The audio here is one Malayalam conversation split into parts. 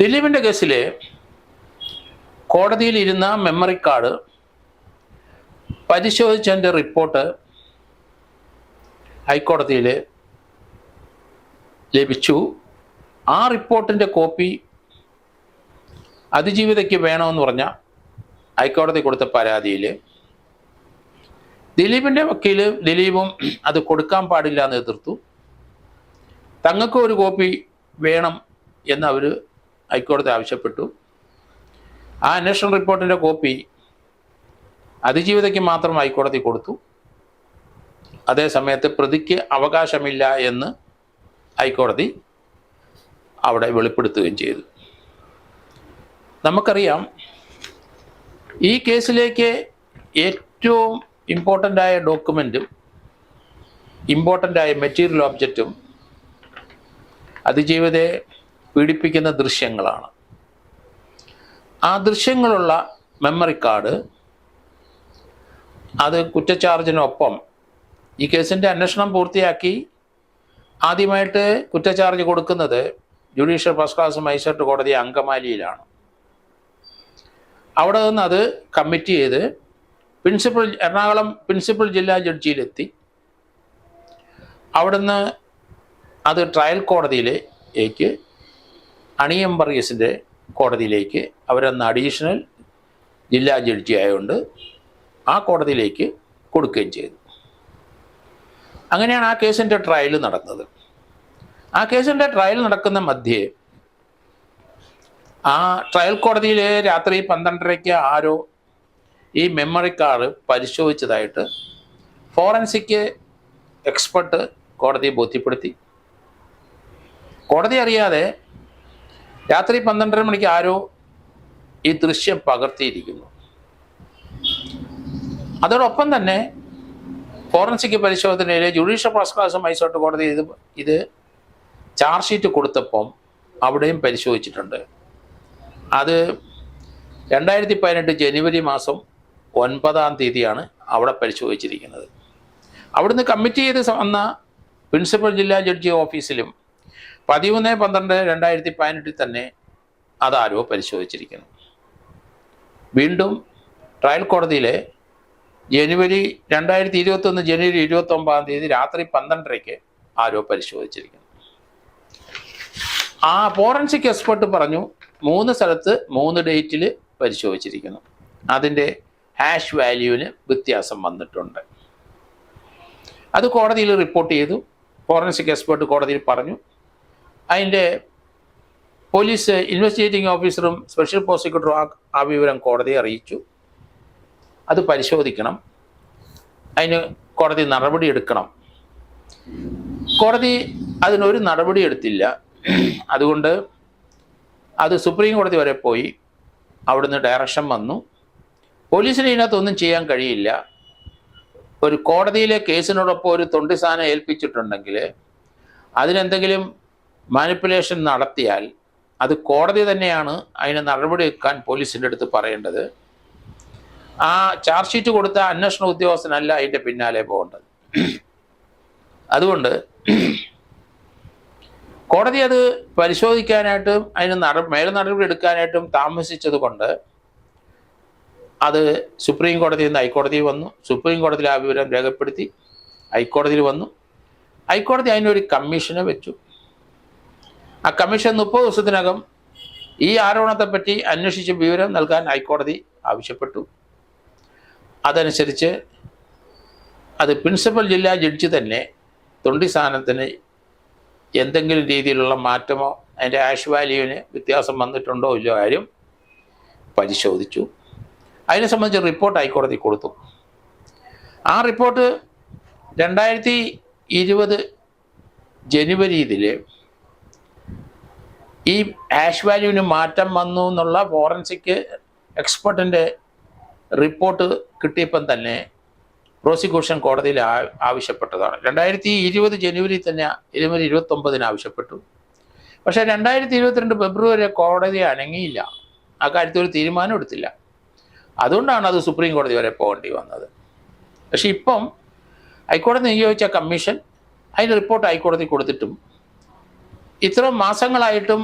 ദിലീപിന്റെ കേസിൽ കോടതിയിൽ ഇരുന്ന മെമ്മറി കാർഡ് പരിശോധിച്ചതിന്റെ റിപ്പോർട്ട് ഹൈക്കോടതിയിൽ ലഭിച്ചു. ആ റിപ്പോർട്ടിന്റെ കോപ്പി അതിജീവിതയ്ക്ക് വേണമെന്ന് പറഞ്ഞ ഹൈക്കോടതി കൊടുത്ത പരാതിയിൽ ദിലീപിന്റെ വക്കീൽ ദിലീപും അത് കൊടുക്കാൻ പാടില്ല എന്ന് എതിർത്തു. തങ്ങൾക്ക് ഒരു കോപ്പി വേണം എന്നവർ ഹൈക്കോടതി ആവശ്യപ്പെട്ടു. ആ അന്വേഷണ റിപ്പോർട്ടിന്റെ കോപ്പി അതിജീവിതയ്ക്ക് മാത്രം ഹൈക്കോടതി കൊടുത്തു. അതേസമയത്ത് പ്രതിക്ക് അവകാശമില്ല എന്ന് ഹൈക്കോടതി അവിടെ വെളിപ്പെടുത്തുകയും ചെയ്തു. നമുക്കറിയാം ഈ കേസിലേക്ക് ഏറ്റവും ഇമ്പോർട്ടന്റ് ആയ ഡോക്യുമെന്റും ഇമ്പോർട്ടന്റ് ആയ മെറ്റീരിയൽ ഓബ്ജക്റ്റും അതിജീവിതയെ പീഡിപ്പിക്കുന്ന ദൃശ്യങ്ങളാണ്. ആ ദൃശ്യങ്ങളുള്ള മെമ്മറി കാർഡ് അത് കുറ്റച്ചാർജിനൊപ്പം ഈ കേസിന്റെ അന്വേഷണം പൂർത്തിയാക്കി ആദ്യമായിട്ട് കുറ്റച്ചാർജ് കൊടുക്കുന്നത് ജുഡീഷ്യൽ ഫസ്റ്റ് ക്ലാസ് മജിസ്ട്രേറ്റ് കോടതി അങ്കമാലിയിലാണ്. അവിടെ നിന്ന് അത് കമ്മിറ്റ് ചെയ്ത് പ്രിൻസിപ്പൽ എറണാകുളം പ്രിൻസിപ്പൽ ജില്ലാ ജഡ്ജിയിലെത്തി. അവിടുന്ന് അത് ട്രയൽ കോടതിയിലേക്ക് അണിയം വർഗീസിന്റെ കോടതിയിലേക്ക് അവരന്ന് അഡീഷണൽ ജില്ലാ ജഡ്ജി ആയതുകൊണ്ട് ആ കോടതിയിലേക്ക് കൊടുക്കുകയും ചെയ്തു. അങ്ങനെയാണ് ആ കേസിന്റെ ട്രയൽ നടന്നത്. ആ കേസിന്റെ ട്രയൽ നടക്കുന്ന മധ്യേ ആ ട്രയൽ കോടതിയിൽ രാത്രി പന്ത്രണ്ടരയ്ക്ക് ആരോ ഈ മെമ്മറി കാർഡ് പരിശോധിച്ചതായിട്ട് ഫോറൻസിക് എക്സ്പെർട്ട് കോടതിയെ ബോധ്യപ്പെടുത്തി. കോടതി അറിയാതെ രാത്രി പന്ത്രണ്ടര മണിക്ക് ആരോ ഈ ദൃശ്യം പകർത്തിയിരിക്കുന്നു. അതോടൊപ്പം തന്നെ ഫോറൻസിക് പരിശോധനയിൽ ജുഡീഷ്യൽ ഫസ്റ്റ് ക്ലാസ് മൈസോട്ട് കോടതി ഇത് ഇത് ചാർജ് ഷീറ്റ് കൊടുത്തപ്പം അവിടെയും പരിശോധിച്ചിട്ടുണ്ട്. അത് രണ്ടായിരത്തി പതിനെട്ട് ജനുവരി മാസം ഒൻപതാം തീയതിയാണ് അവിടെ പരിശോധിച്ചിരിക്കുന്നത്. അവിടുന്ന് കമ്മിറ്റി ചെയ്ത് വന്ന പ്രിൻസിപ്പൽ ജില്ലാ ജഡ്ജി ഓഫീസിലും പതിമൂന്ന് പന്ത്രണ്ട് രണ്ടായിരത്തി പതിനെട്ടിൽ തന്നെ അതാരോ പരിശോധിച്ചിരിക്കുന്നു. വീണ്ടും ട്രയൽ കോടതിയിലെ ജനുവരി രണ്ടായിരത്തി ഇരുപത്തൊന്ന് ജനുവരി ഇരുപത്തി ഒമ്പതാം തീയതി രാത്രി പന്ത്രണ്ടരയ്ക്ക് ആരോ പരിശോധിച്ചിരിക്കുന്നു. ആ ഫോറൻസിക് എക്സ്പെർട്ട് പറഞ്ഞു മൂന്ന് സ്ഥലത്ത് മൂന്ന് ഡേറ്റിൽ പരിശോധിച്ചിരിക്കുന്നു. അതിന്റെ ഹാഷ് വാല്യൂവിന് വ്യത്യാസം വന്നിട്ടുണ്ട്. അത് കോടതിയിൽ റിപ്പോർട്ട് ചെയ്തു. ഫോറൻസിക് എക്സ്പെർട്ട് കോടതിയിൽ പറഞ്ഞു അതിന്റെ പോലീസ് ഇൻവെസ്റ്റിഗേറ്റിംഗ് ഓഫീസറും സ്പെഷ്യൽ പ്രോസിക്യൂട്ടറും ആ ആ വിവരം കോടതിയെ അറിയിച്ചു. അത് പരിശോധിക്കണം. അതിന് കോടതി നടപടി എടുക്കണം. കോടതി അതിനൊരു നടപടി എടുത്തില്ല. അതുകൊണ്ട് അത് സുപ്രീം കോടതി വരെ പോയി. അവിടുന്ന് ഡയറക്ഷൻ വന്നു. പോലീസിന് ഇതിനകത്തൊന്നും ചെയ്യാൻ കഴിയില്ല. ഒരു കോടതിയിലെ കേസിനോടൊപ്പം ഒരു തൊണ്ടിസ്ഥാനം ഏൽപ്പിച്ചിട്ടുണ്ടെങ്കിൽ അതിനെന്തെങ്കിലും മാനിപ്പുലേഷൻ നടത്തിയാൽ അത് കോടതി തന്നെയാണ് അതിന് നടപടി എടുക്കാൻ പോലീസിന്റെ അടുത്ത് പറയേണ്ടത്. ആ ചാർജ് ഷീറ്റ് കൊടുത്ത അന്വേഷണ ഉദ്യോഗസ്ഥനല്ല അതിന്റെ പിന്നാലെ പോകേണ്ടത്. അതുകൊണ്ട് കോടതി അത് പരിശോധിക്കാനായിട്ടും അതിന് നട മേൽ നടപടി എടുക്കാനായിട്ടും താമസിച്ചത് കൊണ്ട് അത് സുപ്രീം കോടതിയിൽ നിന്ന് ഹൈക്കോടതിയിൽ വന്നു. സുപ്രീം കോടതിയിൽ ആ വിവരം രേഖപ്പെടുത്തി ഹൈക്കോടതിയിൽ വന്നു. ഹൈക്കോടതി അതിനൊരു കമ്മീഷനെ വെച്ചു. ആ കമ്മീഷൻ മുപ്പത് ദിവസത്തിനകം ഈ ആരോപണത്തെപ്പറ്റി അന്വേഷിച്ച് വിവരം നൽകാൻ ഹൈക്കോടതി ആവശ്യപ്പെട്ടു. അതനുസരിച്ച് അത് പ്രിൻസിപ്പൽ ജില്ലാ ജഡ്ജി തന്നെ തൊണ്ടി സ്ഥാനത്തിന് എന്തെങ്കിലും രീതിയിലുള്ള മാറ്റമോ അതിന്റെ ആഷ് വാല്യൂവിന് വ്യത്യാസം വന്നിട്ടുണ്ടോ ഇല്ലയോ കാര്യം പരിശോധിച്ചു. അതിനെ സംബന്ധിച്ച് റിപ്പോർട്ട് ഹൈക്കോടതി കൊടുത്തു. ആ റിപ്പോർട്ട് രണ്ടായിരത്തി ഇരുപത് ജനുവരിയിൽ ഈ ആഷ് വാല്യൂവിന് മാറ്റം വന്നു എന്നുള്ള ഫോറൻസിക് എക്സ്പെർട്ടിന്റെ റിപ്പോർട്ട് കിട്ടിയപ്പം തന്നെ പ്രോസിക്യൂഷൻ കോടതിയിൽ ആവശ്യപ്പെട്ടതാണ്. രണ്ടായിരത്തി ഇരുപത് ജനുവരി തന്നെ ജനുവരി ഇരുപത്തൊമ്പതിന് ആവശ്യപ്പെട്ടു. പക്ഷേ രണ്ടായിരത്തി ഇരുപത്തിരണ്ട് ഫെബ്രുവരി കോടതി അനങ്ങിയില്ല. ആ കാര്യത്തിൽ ഒരു തീരുമാനം എടുത്തില്ല. അതുകൊണ്ടാണ് അത് സുപ്രീം കോടതി വരെ പോകേണ്ടി വന്നത്. പക്ഷെ ഇപ്പം ഹൈക്കോടതി നിയോഗിച്ച കമ്മീഷൻ അതിന്റെ റിപ്പോർട്ട് ഹൈക്കോടതി കൊടുത്തിട്ടും ഇത്ര മാസങ്ങളായിട്ടും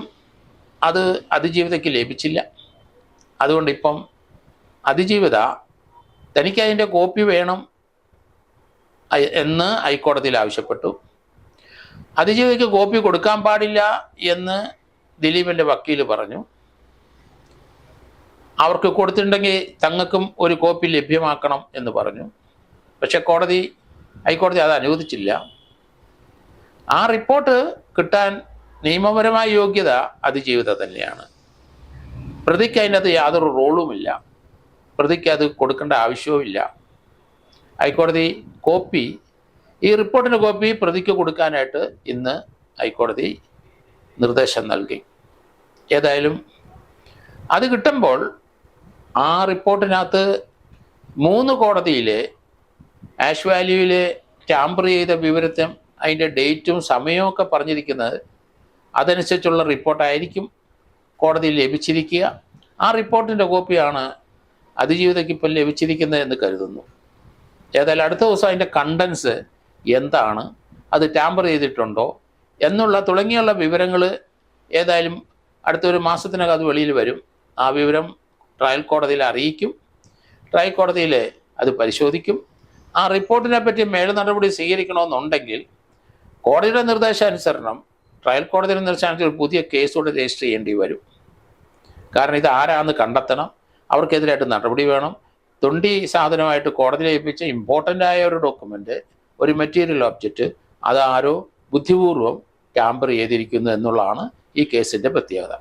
അത് അതിജീവിതയ്ക്ക് ലഭിച്ചില്ല. അതുകൊണ്ട് ഇപ്പം അതിജീവിത തനിക്ക് അതിന്റെ കോപ്പി വേണം എന്ന് ഹൈക്കോടതിയിൽ ആവശ്യപ്പെട്ടു. അതിജീവിതയ്ക്ക് കോപ്പി കൊടുക്കാൻ പാടില്ല എന്ന് ദിലീപിന്റെ വക്കീൽ പറഞ്ഞു. അവർക്ക് കൊടുത്തിട്ടുണ്ടെങ്കിൽ തങ്ങൾക്കും ഒരു കോപ്പി ലഭ്യമാക്കണം എന്ന് പറഞ്ഞു. പക്ഷെ കോടതി ഹൈക്കോടതി അത് അനുവദിച്ചില്ല. ആ റിപ്പോർട്ട് കിട്ടാൻ നിയമപരമായ യോഗ്യത അതിജീവിത തന്നെയാണ്. പ്രതിക്ക് അതിനകത്ത് യാതൊരു റോളുമില്ല. പ്രതിക്ക് അത് കൊടുക്കേണ്ട ആവശ്യവുമില്ല. ഹൈക്കോടതി കോപ്പി ഈ റിപ്പോർട്ടിന്റെ കോപ്പി പ്രതിക്ക് കൊടുക്കാനായിട്ട് ഇന്ന് ഹൈക്കോടതി നിർദ്ദേശം നൽകി. ഏതായാലും അത് കിട്ടുമ്പോൾ ആ റിപ്പോർട്ടിനകത്ത് മൂന്ന് കോടതിയിലെ ആഷ് വാല്യൂവിലെ ടാമ്പർ ചെയ്ത വിവരത്തും അതിന്റെ ഡേറ്റും സമയവും ഒക്കെ പറഞ്ഞിരിക്കുന്നത് അതനുസരിച്ചുള്ള റിപ്പോർട്ടായിരിക്കും കോടതിയിൽ ലഭിച്ചിരിക്കുക. ആ റിപ്പോർട്ടിന്റെ കോപ്പിയാണ് അതിജീവിതയ്ക്ക് ഇപ്പം ലഭിച്ചിരിക്കുന്നത് എന്ന് കരുതുന്നു. ഏതായാലും അടുത്ത ദിവസം അതിന്റെ കണ്ടൻസ് എന്താണ്? അത് ടാമ്പർ ചെയ്തിട്ടുണ്ടോ? എന്നുള്ള തുടങ്ങിയുള്ള വിവരങ്ങൾ ഏതായാലും അടുത്തൊരു മാസത്തിനകം അത് വെളിയിൽ വരും. ആ വിവരം ട്രയൽ കോടതിയിൽ അറിയിക്കും. ട്രയൽ കോടതിയിൽ അത് പരിശോധിക്കും. ആ റിപ്പോർട്ടിനെ പറ്റി മേൽ നടപടി സ്വീകരിക്കണമെന്നുണ്ടെങ്കിൽ കോടതിയുടെ നിർദ്ദേശാനുസരണം ട്രയൽ കോടതിയിൽ നിർദ്ദേശാനുസരിച്ച് ഒരു പുതിയ കേസ് കൂടെ രജിസ്റ്റർ ചെയ്യേണ്ടി വരും. കാരണം ഇത് ആരാന്ന് കണ്ടെത്തണം. അവർക്കെതിരായിട്ട് നടപടി വേണം. തൊണ്ടി സാധനമായിട്ട് കോടതിയിൽ ഏൽപ്പിച്ച ഇമ്പോർട്ടന്റ് ആയ ഒരു ഡോക്യുമെന്റ് ഒരു മെറ്റീരിയൽ ഒബ്ജക്റ്റ് അതാരോ ബുദ്ധിപൂർവം ക്യാമ്പർ ചെയ്തിരിക്കുന്നു എന്നുള്ളതാണ് ഈ കേസിന്റെ പ്രത്യേകത.